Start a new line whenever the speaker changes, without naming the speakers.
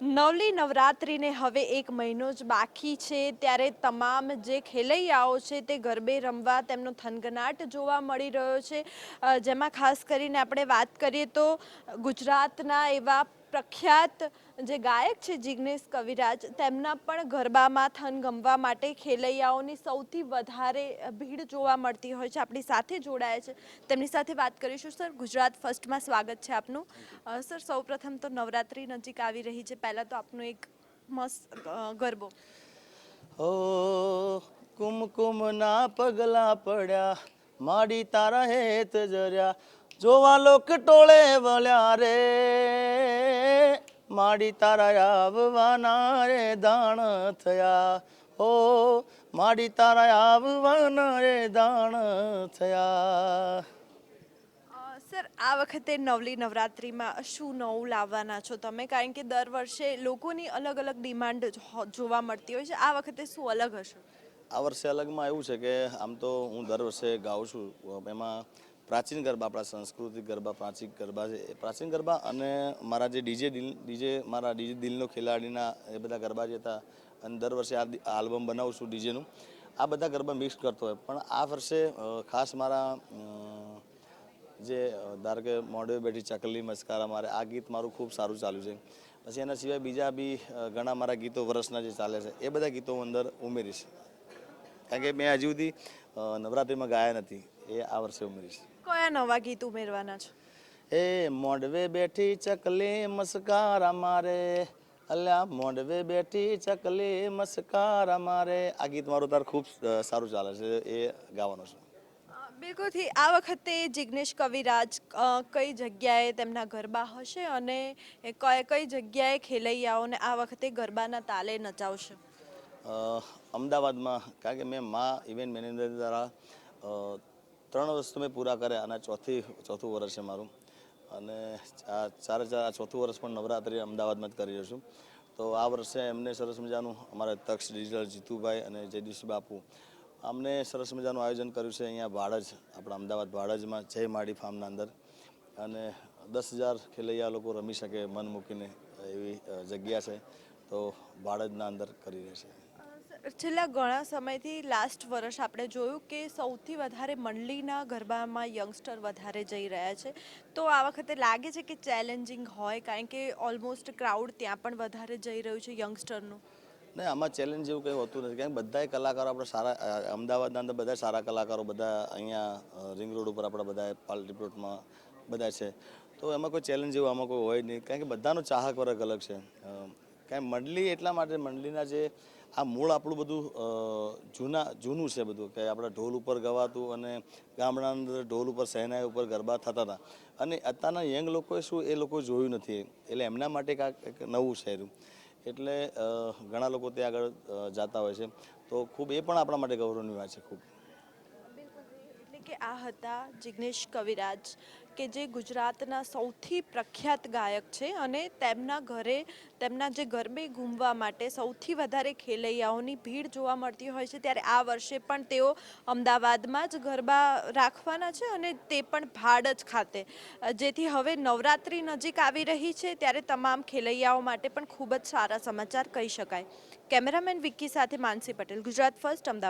નવલી નવરાત્રિને હવે એક મહિનો જ બાકી છે. ત્યારે તમામ જે ખેલૈયાઓ છે તે ગરબે રમવા તેમનો થનગનાટ જોવા મળી રહ્યો છે. જેમાં ખાસ કરીને આપણે વાત કરીએ તો ગુજરાતના એવા પ્રખ્યાત જે ગાયક છે જિગ્નેશ કવિરાજ, તેમના પણ ગરબામાં થન ગમવા માટે ખેલૈયાઓની સૌથી વધારે ભીડ જોવા મળતી હોય છે. આપણી સાથે જોડાયા છે. તેમની સાથે વાત કરીશું, સર. ગુજરાત ફર્સ્ટમાં સ્વાગત છે આપનું. સર, સૌપ્રથમ તો નવરાત્રિ નજીક આવી રહી છે. પહેલાં તો આપનું એક મસ્ત ગરબો.
ઓ, કુમકુમના પગલા પડ્યા, માડી તારા હેત જર્યા. જોવા લોક ટોળે વળ્યા રે. માડી તારા આવવાના રે દાણ થયા. ઓ માડી તારા આવવાના રે દાણ થયા.
સર આ વખતે નવલી નવરાત્રિમાં શું નવું લાવવાના છો તમે? કારણ કે દર વર્ષે લોકોની અલગ અલગ ડિમાન્ડ જો- જોવા મળતી હોય છે. આ વખતે શું અલગ હશે?
આ વર્ષે અલગમાં એવું છે કે આમ તો હું દર વર્ષે ગાઉં છું. એમાં પ્રાચીન ગરબા, આપણા સંસ્કૃતિક ગરબા, પ્રાચીન ગરબા છે, એ પ્રાચીન ગરબા અને મારા જે ડીજે દિલ, ડીજે, મારા ડીજે દિલનો ખેલાડીના એ બધા ગરબા જે હતા, અને દર વર્ષે આ આલ્બમ બનાવું છું ડીજેનું, આ બધા ગરબા મિક્સ કરતો હોય. પણ આ વર્ષે ખાસ મારા જે ધારો કે મોઢે બેઠી ચકલી, મસ્કારા, મારે આ ગીત મારું ખૂબ સારું ચાલ્યું છે. પછી એના સિવાય બીજા બી ઘણા મારા ગીતો વર્ષના જે ચાલે છે, એ બધા ગીતો હું અંદર ઉમેરીશ. કારણ કે મેં હજી સુધી નવરાત્રિમાં ગાયા નથી, એ આ વર્ષે ઉમેરીશ.
કયા નવા ગીત ઉમેરવાના છો?
એ મોડવે બેઠી ચકલી મસ્કારા મારે. અલ્યા મોડવે બેઠી ચકલી મસ્કારા મારે. આ ગીત મારું તાર ખૂબ સારું ચાલે છે એ ગાવાનું છે.
બિલકુલથી આ વખતે જિગ્નેશ કવિરાજ કઈ જગ્યાએ તેમના ગરબા હશે અને કઈ જગ્યાએ ખેલૈયાઓને આ વખતે ગરબાના તાલે નચાવશે?
અમદાવાદમાં કારણ કે મેં મા ઇવેન્ટ મેનેજર દ્વારા ત્રણ વર્ષ મેં પૂરા કર્યા અને ચોથી, ચોથું વર્ષ છે મારું. અને આ ચારે ચાર ચોથું વર્ષ પણ નવરાત્રિ અમદાવાદમાં જ કરી રહ્યો છું. તો આ વર્ષે એમને સરસ મજાનું અમારા તક્ષ ડિજિટલ જીતુભાઈ અને જયદીશ બાપુ, અમને સરસ મજાનું આયોજન કર્યું છે અહીંયા ભાડજ આપણા અમદાવાદ ભાડજમાં જય માડી ફાર્મના અંદર. અને દસ હજાર ખેલૈયા લોકો રમી શકે મન મૂકીને એવી જગ્યા છે. તો ભાડજના અંદર કરી રહેશે
છેલ્લા ઘણા સમયથી લાસ્ટ વર્ષ આપણે જોયું કે સૌથી વધારે મંડલીના ગરબામાં યંગસ્ટર વધારે જઈ રહ્યા છે. તો આ વખતે લાગે છે કે ચેલેન્જિંગ હોય, કારણ કે ઓલમોસ્ટ ક્રાઉડ ત્યાં પણ વધારે જઈ રહ્યું છે યંગસ્ટરનું
ને આમાં ચેલેન્જ જેવું કંઈ હોતું નથી. કારણ કે બધાય કલાકારો આપણે સારા અમદાવાદના અંદર બધા સારા કલાકારો, બધા અહીંયા રિંગ રોડ ઉપર આપણા બધા પાલટી પ્લોટમાં બધા છે. તો એમાં કોઈ ચેલેન્જ જેવું આમાં કોઈ હોય નહીં. કારણ કે બધાનો ચાહક વર્ગ અલગ છે. કાંઈ કે એટલા માટે મંડલીના જે આ મૂળ આપણું બધું જૂના, જૂનું છે બધું, કે આપણા ઢોલ ઉપર ગવાતું અને ગામડાના અંદર ઢોલ ઉપર સહેનાઈ ઉપર ગરબા થતા હતા. અને અત્યારના યંગ લોકોએ શું, એ લોકો જોયું નથી. એટલે એમના માટે કાંઈક નવું છે એટલે ઘણા લોકો ત્યાં આગળ જતા હોય છે. તો ખૂબ, એ પણ આપણા માટે ગૌરવની વાત છે ખૂબ.
કે આ હતા જિગ્નેશ કવિરાજ, કે જે ગુજરાતના સૌથી પ્રખ્યાત ગાયક છે અને તેમના ઘરે, તેમના જે ગરબે ઘૂમવા માટે સૌથી વધારે ખેલૈયાઓની ભીડ જોવા મળતી હોય છે. ત્યારે આ વર્ષે પણ તેઓ અમદાવાદમાં જ ગરબા રાખવાના છે અને તે પણ ભાડજ ખાતે. જેથી હવે નવરાત્રિ નજીક આવી રહી છે ત્યારે તમામ ખેલૈયાઓ માટે પણ ખૂબ જ સારા સમાચાર કહી શકાય. કેમેરામેન વિક્કી સાથે માનસી પટેલ, ગુજરાત ફર્સ્ટ, અમદાવાદ.